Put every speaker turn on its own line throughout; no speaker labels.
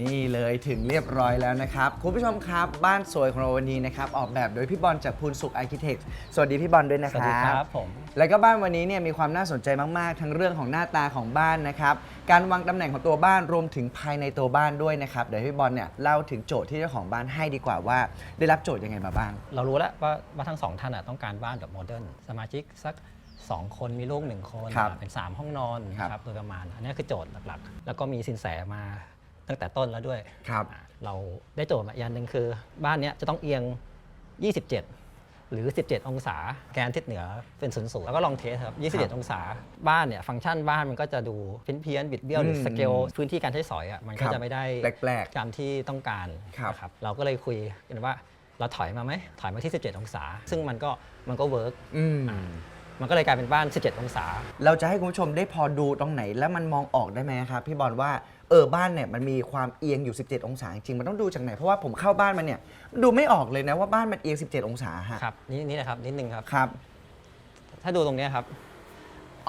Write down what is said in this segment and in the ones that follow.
นี่เลยถึงเรียบร้อยแล้วนะครับ คุณผู้ชมครับ บ้านสวยของเราวันนี้นะครับ ออกแบบโดยพี่บอลจากพูนสุขอาร์เคเต็กสวัสดีพี่บอลด้วยนะค
รับสวั
สดี
ครับผม
และก็บ้านวันนี้เนี่ยมีความน่าสนใจมาก ๆ ทั้งเรื่องของหน้าตาของบ้านนะครับ การวางตำแหน่งของตัวบ้านรวมถึงภายในตัวบ้านด้วยนะครับ เดี๋ยวพี่บอลเนี่ยเล่าถึงโจทย์ที่เจ้าของบ้านให้ดีกว่าว่า ได้รับโจทย์ยังไงมาบ้าง
เรารู้แล้วว่าทั้งสองท่านน่ะต้องการบ้านแบบโมเดิร์นสมาชิกสัก 2 คนมีลูก 1 คน
ครับ
เป็น 3 ห้องนอน
ครับ
ครับโดยประมาณ อันนี้คือโจทย์หลักๆ แล้วก็มีสินแสมาตั้งแต่ต้นแล้วด้วย
ครับ
อะเราได้โจทย์มาอีกอันหนึ่งคือ บ้านเนี้ยจะต้องเอียง 27 หรือ 17 องศา แกนทิศเหนือเป็นศูนย์สูงแล้วก็ลองเทสครับ 21 องศา บ้านเนี่ยฟังก์ชันบ้านมันก็จะดูเพี้ยนเพี้ยนๆบิดเบี้ยวหรือ
ม
สเกลพื้นที่การใช้สอยอะมัน
ครั
ก็
บ
จะไม่ได้
แปลก
ตามที่ต้องการ
ครับ
นะครับเราก็เลยคุยกันว่าเราถอยมาไหมถอยมาที่ 17 องศา ซึ่งมันก็มันก็เวิร์ก
อืม
มันก็เลยกลายเป็นบ้าน 17 องศา
เราจะให้คุณผู้ชมได้พอดูตรงไหนแล้วมันมองออกได้ไหมครับพี่บอลว่าเออบ้านเนี่ยมันมีความเอียงอยู่ 17 องศาจริงๆมันต้องดูจากไหนเพราะว่าผมเข้าบ้านมันเนี่ยมันดูไม่ออกเลยนะว่าบ้านมันเอียง 17 องศาฮะ
ครับนี่นี่นะครับนิดนึงครับ
ครับ
ถ้าดูตรงเนี้ยครับ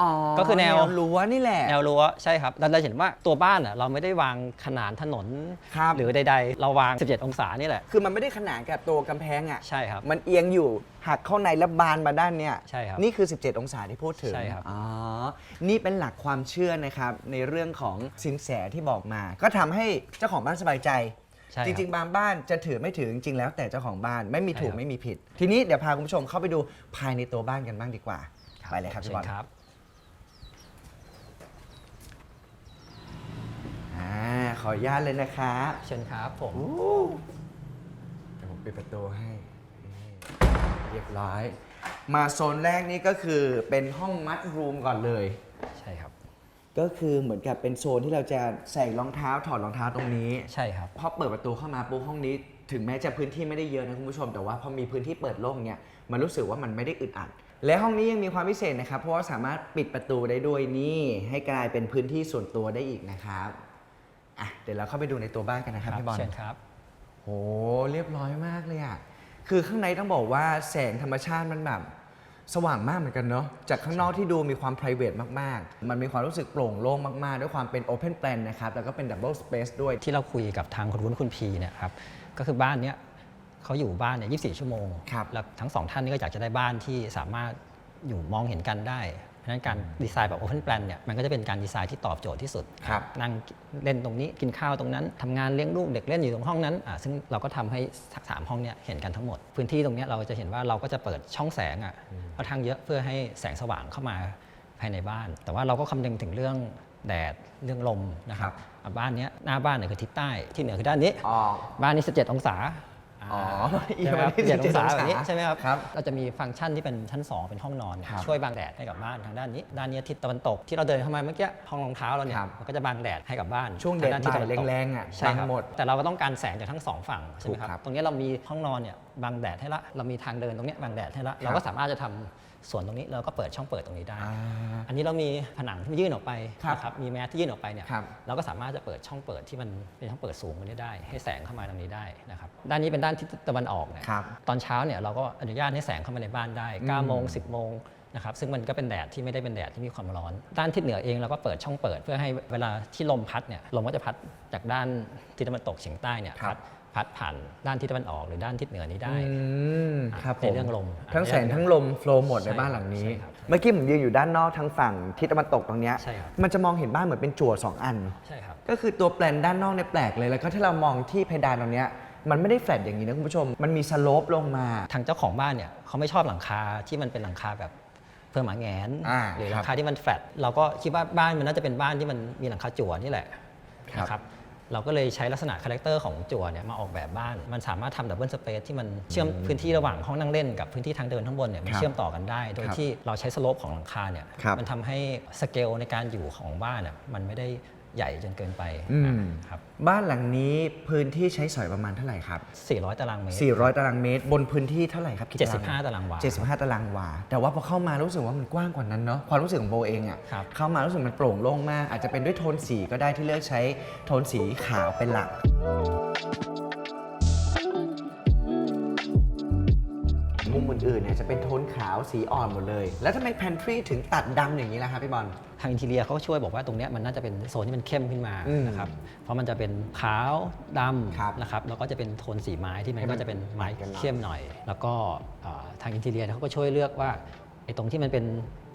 อ๋อ
ก็คือแนว
รั้วนี่แหละ
แนวรั้วใช่ครับเราจะเห็นว่าตัวบ้านอะเราไม่ได้วางขนานถนน
ครับ
หรือใดๆ เราวาง 17 องศานี่แหละ
คือมันไม่ได้ขนานกับตัวกำแพงอะ
ใช่ครับ
มันเอียงอยู่หักเข้าในแล้วบานมาด้านเนี่ย
ใช่ครับ
นี่คือ 17 องศาที่พูดถึง
ใช่ครับ
อ๋อ นี่เป็นหลักความเชื่อนะครับ ในเรื่องของสินแสที่บอกมา ก็ทำให้เจ้าของบ้านสบายใจ
ใช่
จริง ๆ บางบ้านจะถือไม่ถือจริงๆแล้วแต่เจ้าของบ้านไม่มีถูก
ใช่ครับ
ไม่มีผิด ทีนี้เดี๋ยวพาคุณผู้ชมเข้าไปดูภายในตัวบ้านกันบ้างดีกว่า ไปเลยครับพี่บอล
เชิญครับ
อ่า ขออนุญาตเลยนะครับ
เชิญครับผม
เดี๋ยวผมปิดประตูให้นี่เรียบร้อย มาโซนแรกนี่ก็คือเป็นห้องมัดรูมก่อนเลย
ใช่ครับ
ก็คือเหมือนกับเป็นโซนที่เราจะใส่รองเท้าถอดรองเท้าตรงนี้
ใช่ครับ
พอเปิดประตูเข้ามาปุ๊บห้องนี้ ถึงแม้จะพื้นที่ไม่ได้เยอะนะคุณผู้ชม แต่ว่าพอมีพื้นที่เปิดโล่งเนี่ยมันรู้สึกว่ามันไม่ได้อึดอัด และห้องนี้ยังมีความพิเศษนะครับ เพราะว่าสามารถปิดประตูได้ด้วยนี่ให้กลายเป็นพื้นที่ส่วนตัวได้อีกนะครับ อะเดี๋ยวเราเข้าไปดูในตัวบ้านกันนะครับพี่บอล
เชิญครับ
โหเรียบร้อยมากเลยอะคือข้างในต้องบอกว่าแสงธรรมชาติมันแบบสว่างมากเหมือนกันเนาะจากข้างนอกที่ดูมีความ p r i v a t มาก ๆ มันมีความรู้สึกโปร่งโล่งมาก ๆ ด้วยความเป็น Open Plan นะครับ แล้วก็เป็น Double Space ด้วย
ที่เราคุยกับทางคุณวุ้นคุณพีเนี่ยครับก็คือบ้านเนี้ยเขาอยู่บ้านเนี่ย24 ชั่วโมง
ครับ
แล้วทั้งสองท่านนี่ก็อยากจะได้บ้านที่สามารถอยู่มองเห็นกันได้ เพราะฉะนั้นการดีไซน์แบบ Open Plan เนี่ยมันก็จะเป็นการดีไซน์ที่ตอบโจทย์ที่สุด
ครับ
นั่งเล่นตรงนี้กินข้าวตรงนั้นทำงานเลี้ยงลูกเด็กเล่นอยู่ตรงห้องนั้นอะซึ่งเราก็ทำให้สามห้องเนี่ยเห็นกันทั้งหมด พื้นที่ตรงเนี้ยเราจะเห็นว่าเราก็จะเปิดช่องแสงอะค่อนข้างเยอะเพื่อให้แสงสว่างเข้ามาภายในบ้าน แต่ว่าเราก็คำนึงถึงเรื่องแดดเรื่องลมนะครับอะบ้านเนี้ยหน้าบ้านเนี่ยคือทิศใต้ที่เหนือคือด้านนี้
ออก
บ้านนี้17องศา
อ๋อ
ใช่ไหมครับ
อีก
17องศา
17
แบบนี้
องศา
ใช่ไหมครับ
ครับ
เราจะมีฟังก์ชันที่เป็นชั้น 2 เป็นห้องนอนเนี่ย
ครับ
ช่วยบังแดดให้กับบ้านทางด้านนี้ ด้านนี้ทิศตะวันตกที่เราเดินเข้ามาเมื่อกี้ห้องรองเท้าเราเนี่ย
ครับ
มันก็จะบังแดดให้กับบ้าน
ช่วง
ทาด้าน
แดด
ทิศตะวันตก
บ่ายแรงๆอะ
ใช่ครับ
บังหมด
แต่เราก็ต้องการแสงจากทั้งสองฝั่งใช่ไหมค
ถูกครั
รับ บตรงนี้เรามีห้องนอนเนี่ยบังแดดให้ละเรามีทางเดินตรงเนี้ยบังแดดให้ละเราก็สามารถจะทำ ส่วนตรงนี้เราก็เปิดช่องเปิดตรงนี้ได้
อ่า
อันนี้เรามีผนังที่ยื่นออกไป
ครับ
นะครับมีแมสที่ยื่นออกไปเนี่ย
ครับ
เราก็สามารถจะเปิดช่องเปิดที่มันเป็นช่องเปิดสูงตรงนี้ได้ ให้แสงเข้ามาตรงนี้ได้นะครับด้านนี้เป็นด้านทิศตะวันออกเนี่ย
ครับ
ตอนเช้าเนี่ยเราก็อนุญาตให้แสงเข้ามาในบ้านได้
อืม
9โมง10โมงนะครับซึ่งมันก็เป็นแดดที่ไม่ได้เป็นแดดที่มีความร้อน ด้านทิศเหนือเองเราก็เปิดช่องเปิด เพื่อให้เวลาที่ลมพัดเนี่ยลมก็จะพัดจากด้านทิศตะวันตกเฉียงใต้เนี่ย
ครับ
พัด พัดผ่านด้านทิศตะวันออกหรือด้านทิศเหนือนี้ได้
อืมครับผม
ในเรื่องลม
ทั้งแสงทั้งลมโฟล์หมดใน
ใช่
บ้านหลังนี้
ใช่ครับ
เมื่อกี้ผมยืนอยู่ด้านนอกทางฝั่งทิศตะวันตกตรงเนี้ย
ใช่ครับ
มันจะมองเห็นบ้านเหมือนเป็นจั่วสองอัน
ใช่ครับ
ก็คือตัวแปลนด้านนอกเนี่ยแปลกเลยแล้วก็ถ้าเรามองที่เพดานตรงเนี้ยมันไม่ได้แฟลตอย่างนี้นะคุณผู้ชม มันมีสโลปลงมา
ทางเจ้าของบ้านเนี่ยเขาไม่ชอบหลังคาที่มันเป็นหลังคาแบบเพื่อหมาแงน
อ่า
หรือ
ค
ห
รับ
ลังคาที่มันแฟลตเราก็คิดว่าบ้านมันน่าจะเป็นบ้านที่มันมีหลังคาจั่วนี่แหละ
ครับ
นะครับ เราก็เลยใช้ลักษณะคาแรคเตอร์ของจั่วเนี่ยมาออกแบบบ้าน มันสามารถทำดับเบิลสเปซที่มันเชื่อมพื้นที่ระหว่างห้องนั่งเล่นกับพื้นที่ทางเดินข้างบนเนี่ยมัน
ครับ
เชื่อมต่อกันได้ โดย
ครับ
ที่เราใช้สโลปของหลังคาเนี่ย
ครับ
มันทำให้สเกลในการอยู่ของบ้านเนี่ยมันไม่ได้ ใหญ่จนเกินไป
อืม
ครับ
บ้านหลังนี้พื้นที่ใช้สอยประมาณเท่าไหร่ครับ
400 ตารางเมตร
400 ตารางเมตร บนพื้นที่เท่าไหร่ครับคิด
75 ตารางวา
75 ตารางวา แต่ว่าพอเข้ามารู้สึกว่ามันกว้างกว่านั้นเนาะความรู้สึกของโบเองอะ
ครับ
เข้ามารู้สึกมันโปร่งโล่งมาก อาจจะเป็นด้วยโทนสีก็ได้ที่เลือกใช้โทนสีขาวเป็นหลัก มุมอื่นๆเนี่ยจะเป็นโทนขาวสีอ่อนหมดเลย แล้วทำไม pantry ถึงตัดดำอย่างนี้ล่ะครับพี่บอล
ทางอินทีเรียเขาก็ช่วยบอกว่าตรงเนี้ยมันน่าจะเป็นโซนที่มันเข้มขึ้นมา
อืม
นะครับเพราะมันจะเป็นขาวด
ครับำ
นะครับแล้วก็จะเป็นโทนสีไม้ที่มัน
ให้มัน
ก็จะเป็นไม้
กันหน่อย
เข้มหน่อย แล้วก็เอ่อทางอินทีเรียเขาก็ช่วยเลือกว่าไอ้ตรงที่มันเป็น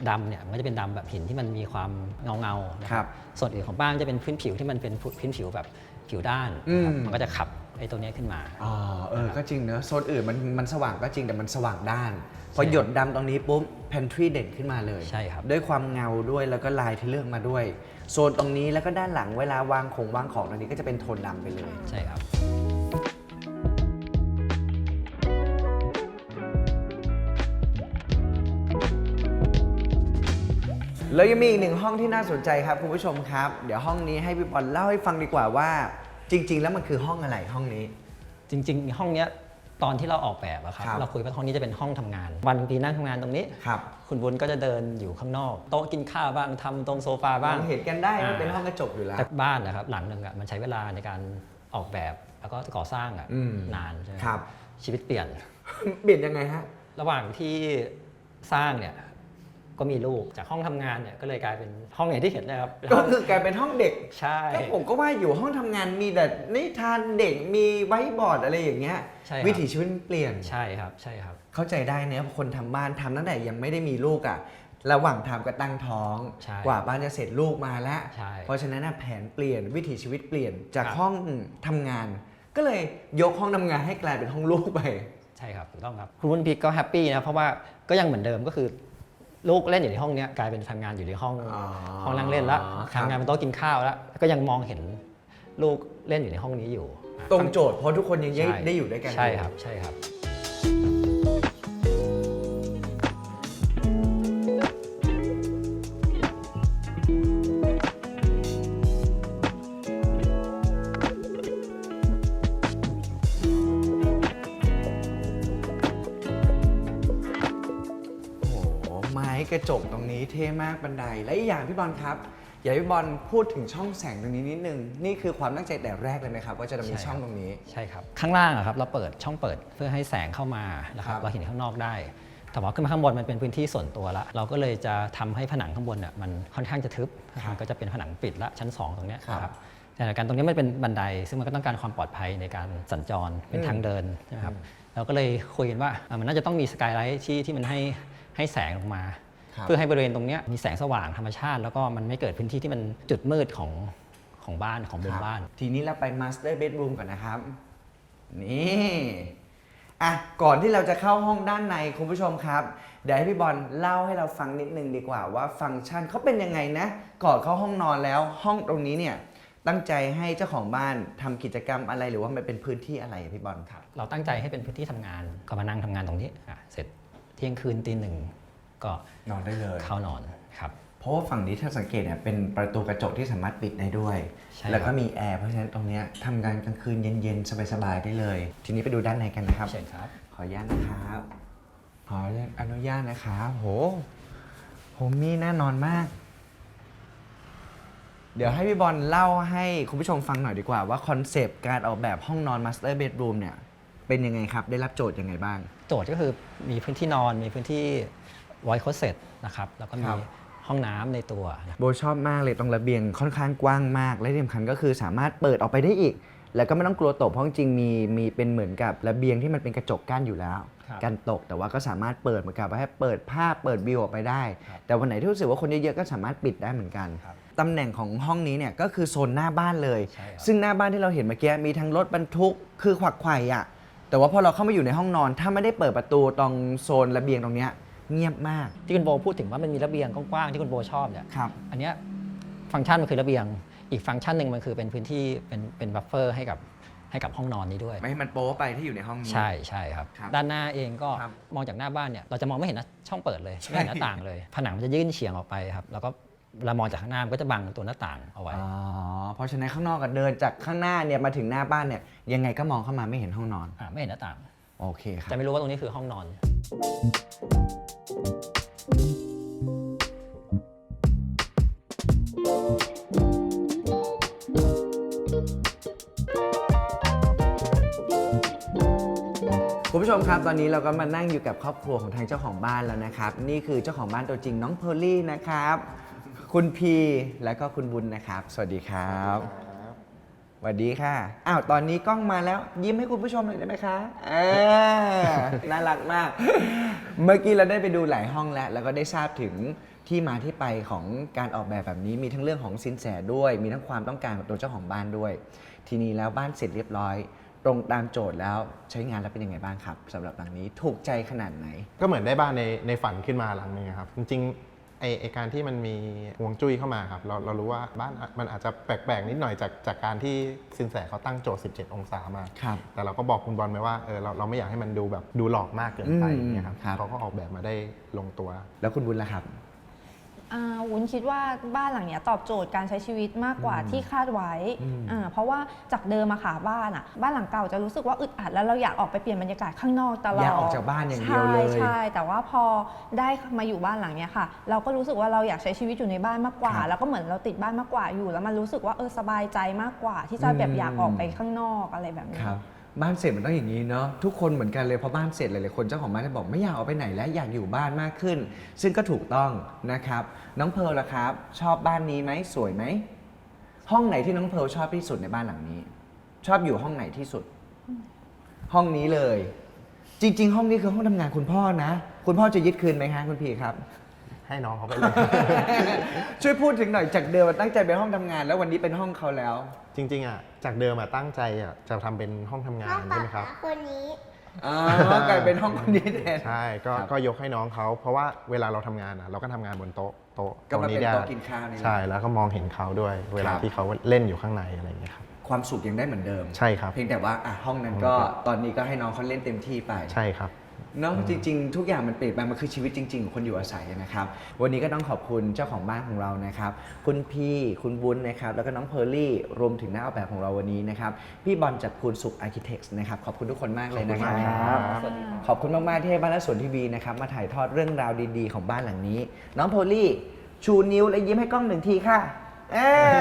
ดำเนี่ยมันก็จะเป็นดำแบบหินที่มันมีความเงาเงาๆนะค
ครั
รับบส่วนอื่นของบ้านจะเป็นพื้นผิวที่มันเป็นพื้นผิวแบบผิวด้านนะครับ
อืม
มันก็จะขับ ไอ้ตัวเนี้ยขึ้นมา
อ๋อเออ ก็จริงเนอะโซนอื่นมันมันสว่างก็จริงแต่มันสว่างด้าน พอหยดดำตรงนี้ปุ๊บ pantry เด่นขึ้นมาเลย
ใช่ครับ
ด้วยความเงาด้วยแล้วก็ลายที่เลือกมาด้วย โซนตรงนี้แล้วก็ด้านหลังเวลาวางของวางของตรงนี้ก็จะเป็นโทนดำไปเลย
ใช่ครับ
แล้วยังมีอีกหนึ่งห้องที่น่าสนใจครับคุณผู้ชมครับ เดี๋ยวห้องนี้ให้พี่บอลเล่าให้ฟังดีกว่าว่า จริง ๆ แล้วมันคือห้องอะไรห้องนี้
จริง ๆ ห้องเนี้ยตอนที่เราออกแบบอะครับ
ครับ
เราคุยว่าห้องนี้จะเป็นห้องทำงาน วันทีนั่งทำงานตรงนี้
ครับ
คุณบุญก็จะเดินอยู่ข้างนอก โต๊ะกินข้าวบ้างทำตรงโซฟาบ้าง
เห็นกันได้มัน
อ่า
เป็นห้องกระจกอยู่แล้ว
แต่บ้านนะครับหลังหนึ่งอะมันใช้เวลาในการออกแบบแล้วก็ก่อสร้างอะ
อืม
นานใช่ไหม
ครับ
ชีวิตเปลี่ยน
เปลี่ยนยังไงฮะ
ระหว่างที่สร้างเนี่ย ก็มีลูกจากห้องทำงานเนี่ยก็เลยกลายเป็นห้องอย่างที่เห็นนะครับเป็น
ก็
ห้อง
คือกลายเป็นห้องเด็ก
ใช่
ก็ผมก็ว่าอยู่ห้องทำงานมีแต่นิทานเด็กมีไว้บอร์ดอะไรอย่างเงี้ย
ใช่ครับ
วิถีชีวิตมันเปลี่ยน
ใช่ครับใช่ครับ
เข้าใจได้เนอะเพราะคนทำบ้านทำตั้งแต่ยังไม่ได้มีลูกอะ่ะระหว่างทำก็ตั้งท้อง
ใช่
กว่าบ้านจะเสร็จลูกมาแล้ว
ใช่
เพราะฉะนั้นน่ะแผนเปลี่ยนวิถีชีวิตเปลี่ยนจาก
ครับ
ห้องทำงาน ก็เลยยกห้องทำงานให้กลายเป็นห้องลูกไป
ใช่ครับถูกต้องครับคุณวุ้นพีก็แฮปปี้นะเพราะว่าก็ยังเหมือนเดิมก็คือ ลูกเล่นอยู่ในห้องเนี้ยกลายเป็นทำงานอยู่ในห้อง
อ๋อ
ห้องนั่งเล่นแล้ว
ครับ
ทำงานบนโต๊ะกินข้าวแล้ว ก็ยังมองเห็นลูกเล่นอยู่ในห้องนี้อยู่
ตรงโจทย์เพราะทุกคนยังได้
ใช่
ได้อยู่ด้วยกัน
ใช่ครับใช่ครับ
กระจกตรงนี้เท่มากบันได และอีกอย่างพี่บอลครับ อยากให้พี่บอลพูดถึงช่องแสงตรงนี้นิดนึง นี่คือความตั้งใจแต่แรกเลยไหมครับ ว่าจะมี
ใช่ครับ
ช่องตรงนี้
ใช่ครับ ข้างล่างอะครับเราเปิดช่องเปิดเพื่อให้แสงเข้ามานะครับ
ครับ
เราเห็นข้างนอกได้แต่ว่าขึ้นมาข้างบนมันเป็นพื้นที่ส่วนตัวละ เราก็เลยจะทำให้ผนังข้างบนน่ะมันค่อนข้างจะทึบมันก็จะเป็นผนังปิดละชั้น 2 ตรงเนี้ย
ครับ
นะครับแต่การตรงนี้มันเป็นบันได ซึ่งมันก็ต้องการความปลอดภัยในการสัญจรเป็น
อืม
ทางเดินนะครับเราก็เลยคุยกันว่าอะมันน่าจะต้องมีสกายไลท์ที่ที่มันให้ให้แสงลงมา
ครับ
เพื่อให้บริเวณตรงเนี้ยมีแสงสว่างธรรมชาติ แล้วก็มันไม่เกิดพื้นที่ที่มันจุดมืดของของบ้านของมุมบ้าน
ทีนี้เราไป master bedroom ก่อนนะครับ นี่อะก่อนที่เราจะเข้าห้องด้านในคุณผู้ชมครับ เดี๋ยวให้พี่บอลเล่าให้เราฟังนิดนึงดีกว่าว่าฟังก์ชันเขาเป็นยังไงนะ ก่อนเข้าห้องนอนแล้วห้องตรงนี้เนี่ยตั้งใจให้เจ้าของบ้านทำกิจกรรมอะไรหรือว่ามันเป็นพื้นที่อะไรอะพี่บอลครับ
เราตั้งใจให้เป็นพื้นที่ทำงานก็มานั่งทำงานตรงนี้อะเสร็จเที่ยงคืนตีหนึ่ง ก็
นอนได้เลย
เข้านอนครับ
เพราะว่าฝั่งนี้ถ้าสังเกตเนี่ยเป็นประตูกระจกที่สามารถปิดได้ด้วย
ใช่
แล้วก็
ครับ
มีแอร์เพราะฉะนั้นตรงเนี้ยทำงานกลางคืนเย็นๆ สบายๆ ได้เลย ทีนี้ไปดูด้านในกันนะครับ
เชิญครับ
ขออนุญาตนะครับขออนุญาตนะครับโหโหมี่แน่นอนมาก เดี๋ยวให้พี่บอลเล่าให้คุณผู้ชมฟังหน่อยดีกว่าว่าคอนเซปต์การออกแบบห้องนอน Master Bedroom เนี่ยเป็นยังไงครับ ได้รับโจทย์ยังไงบ้าง
โจทย์ก็คือมีพื้นที่นอนมีพื้นที่ ไวท์โคเซ็ตนะครับแล้วก็มี
ครับ
ห้องน้ำในตัวนะ
โบชอบมากเลยตรงระเบียงค่อนข้างกว้างมาก และที่สำคัญก็คือสามารถเปิดออกไปได้อีก แล้วก็ไม่ต้องกลัวตกเพราะจริงๆมีมีเป็นเหมือนกับระเบียงที่มันเป็นกระจกกั้นอยู่แล้ว
ครับ
กันตกแต่ว่าก็สามารถเปิดเหมือนกับว่าให้เปิดภาพเปิดวิวออกไปได้
ครับ
แต่วันไหนที่รู้สึกว่าคนเยอะๆก็สามารถปิดได้เหมือนกัน
ครับ
ตำแหน่งของห้องนี้เนี่ยก็คือโซนหน้าบ้านเลย
ใช่ครับ
ซึ่งหน้าบ้านที่เราเห็นเมื่อกี้มีทั้งรถบรรทุกคือขวักไขว่อะแต่ว่าพอเราเข้ามาอยู่ในห้องนอน ถ้าไม่ได้เปิดประตูตรงโซนระเบียงตรงเนี้ย เงียบมาก
ที่คุณโบพูดถึงว่ามันมีระเบียงกว้างๆที่คุณโบชอบเนี่ย
ครับ
อันเนี้ยฟังก์ชันมันคือระเบียง อีกฟังก์ชันหนึ่งมันคือเป็นพื้นที่เป็นเป็นบัฟเฟอร์ให้กับให้กับห้องนอนนี้ด้วย
ไม่ให้มันโป๊ไปที่อยู่ในห้องนี้
ใช่ใช่ครับ
ครับ
ด้านหน้าเองก็
ครับ
มองจากหน้าบ้านเนี่ยเราจะมองไม่เห็นหน้าช่องเปิดเลย
ใช่
ไม่เห็นหน้าต่างเลย ผนังมันจะยื่นเฉียงออกไปครับแล้วก็เวลามองจากข้างหน้ามันก็จะบังตัวหน้าต่างเอาไว้
อ๋อเพราะฉะนั้นข้างนอกก็เดินจากข้างหน้าเนี่ยมาถึงหน้าบ้านเนี่ยยังไงก็มองเข้ามาไม่เห็นห้องนอน
อ่าไม่เห็นหน้าต่าง
โอเคครับ
จะไม่รู้ว่าตรงนี้คือห้องนอน
คุคุณผู้ชมครับตอนนี้เราก็มานั่งอยู่กับครอบครัวของทางเจ้าของบ้านแล้วนะครับ นี่คือเจ้าของบ้านตัวจริงน้องเพอร์ลี่นะครับ คุณพีและก็คุณบุญนะครับ สวัสดีครับ สวัสดีค่ะ อ้าว ตอนนี้กล้องมาแล้ว ยิ้มให้คุณผู้ชมหน่อยได้ไหมคะเออน่ารักมาก เมื่อกี้เราได้ไปดูหลายห้องแล้ว แล้วก็ได้ทราบถึงที่มาที่ไปของการออกแบบแบบนี้ มีทั้งเรื่องของสินแสด้วย มีทั้งความต้องการของตัวเจ้าของบ้านด้วย ทีนี้แล้วบ้านเสร็จเรียบร้อย ตรงตามโจทย์แล้วใช้งานแล้วเป็นยังไงบ้างครับสำหรับหลังนี้ถูกใจขนาดไหน
ก็เหมือนได้บ้านในในฝันขึ้นมาหลังนึงอะครับ จริงๆ ไอไอการที่มันมีห่วงจุ้ยเข้ามาครับ เราเรารู้ว่าบ้านมันอาจจะแปลกๆนิดหน่อยจากจากการที่สินแสเขาตั้งโจทย์ 17 องศามา
ครับ
แต่เราก็บอกคุณบอลไปว่าเออเราเราไม่อยากให้มันดูแบบดูหลอกมากเกินไป
อืม
เนี่ยครับ
ครับ
เขาก็ออกแบบมาได้ลงตัว
แล้วคุณบุญล่ะครับ
อ่าวุ้นคิดว่าบ้านหลังเนี้ยตอบโจทย์การใช้ชีวิตมากกว่าที่คาดไว้
อืม
อ่าเพราะว่าจากเดิมอะค่ะบ้านอะบ้านหลังเก่าจะรู้สึกว่าอึดอัดแล้วเราอยากออกไปเปลี่ยนบรรยากาศข้างนอกตลอด
อยากออกจากบ้านอย่างเดียวเลย
ใช่ใช่แต่ว่าพอได้มาอยู่บ้านหลังเนี้ยค่ะ เราก็รู้สึกว่าเราอยากใช้ชีวิตอยู่ในบ้านมากกว่า
ครับ
แล้วก็เหมือนเราติดบ้านมากกว่าอยู่ แล้วมันรู้สึกว่าเออสบายใจมากกว่า ที่จะแบบอยากออกไปข้างนอกอะไรแบบนี้
ครับ บ้านเสร็จมันต้องอย่างนี้เนาะทุกคนเหมือนกันเลยพอบ้านเสร็จหลายๆคนเจ้าของบ้านจะบอกไม่อยากออกไปไหนแล้วอยากอยู่บ้านมากขึ้น ซึ่งก็ถูกต้องนะครับ น้องเพร์ลล่ะครับ ชอบบ้านนี้ไหมสวยไหมห้องไหนที่น้องเพร์ลชอบที่สุดในบ้านหลังนี้ ชอบอยู่ห้องไหนที่สุด ห้องนี้เลย จริง ๆ ห้องนี้คือห้องทำงานคุณพ่อนะ คุณพ่อจะยึดคืนไหมคะคุณพีครับ
ให้น้องเขาไปเลย
ช่วยพูดถึงหน่อยจากเดิมตั้งใจเป็นห้องทำงาน แล้ววันนี้เป็นห้องเขาแล้ว
จริงๆอะจากเดิมอะตั้งใจอะจะทำเป็นห้องทำงา
ห้อนง
ใช่ไหมครับ
ป๊าคนนี้
อ๋อกลายเป็นห้องคนนี้แทน
ใช่ก็
ครับ
ก็ยกให้น้องเขา เพราะว่าเวลาเราทำงานอะเราก็ทำงานบนโต๊ะโต๊ะ
ก็มาเป็น
ได้
โต๊ะกินข้าวนี่แหละ
ใช่แล้วก็มองเห็นเขาด้วย เวลา
ครับ
ที่เขาเล่นอยู่ข้างในอะไรอย่างเงี้ยครับ
ความสุขยังได้เหมือนเดิม
ใช่ครับ
เพียงแต่ว่าอะห้องนั้นก็ตอนนี้ก็ให้น้องเขาเล่นเต็มที่ไป
ใช่ครับ
เน้องจริง ๆ ทุกอย่างมันเปลี่ยนไปมันคือชีวิตจริงๆของคนอยู่อาศัยนะครับ วันนี้ก็ต้องขอบคุณเจ้าของบ้านของเรานะครับ คุณพี่คุณบุญนะครับ แล้วก็น้องเพอร์ลี่รวมถึงหน้าออกแบบของเราวันนี้นะครับ พี่บอลจากภูนสุขอาร์เคเต็กส์นะครับขอบคุณทุกคนมากเลยนะค
ขอบคุณ
รั
มาก
บ
ครับ
ขอบคุณมาก ๆ ที่ให้บ้านและสวนทีวีนะครับ มาถ่ายทอดเรื่องราวดี ๆ ของบ้านหลังนี้ น้องโพลี่ ชูนิ้วและยิ้มให้กล้องหนึ่งทีค่ะเอ้ย